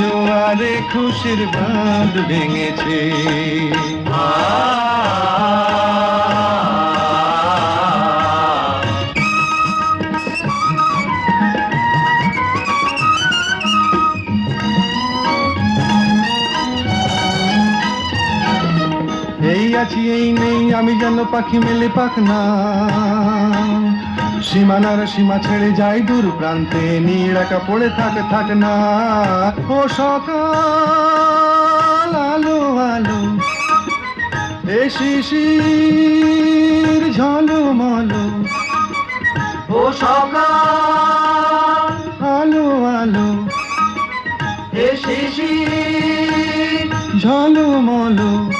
জোয়ারে খুশির বাঁধ ভেঙেছে। এই আছি এই নেই আমি যেন পাখি মেলে পাখ না সীমানার সীমা ছেড়ে যাই দূর প্রান্তে নীড় একা পড়ে থাক থাক না। ও সকাল, আলো আলো। এ শিশির, ঝলমলো। ও সকাল, আলো আলো। হে শিশির, ঝলমলো।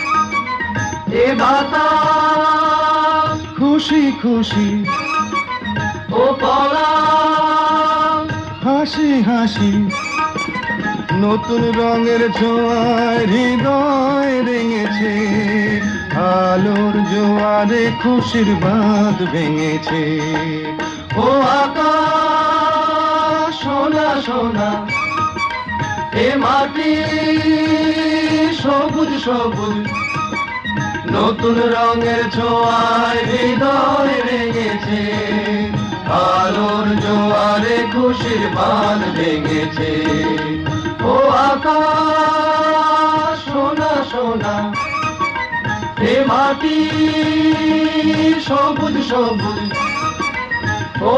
এ বাতাস, খুশি খুশি। ও পলাশ হাসি হাসি। নতুন রঙের ছোঁয়ায় হৃদয় রেঙেছে আলোর জোয়ারে খুশির বাঁধ ভেঙেছে। ও সোনা সোনা, এ মাটি সবুজ সবুজ। নতুন রঙের ছোঁয়ায় হৃদয় রেঙেছে আলোর জোয়ারে খুশির বান ভেঙেছে। ও আকাশ, সোনা সোনা, এ মাটি সবুজ সবুজ। ও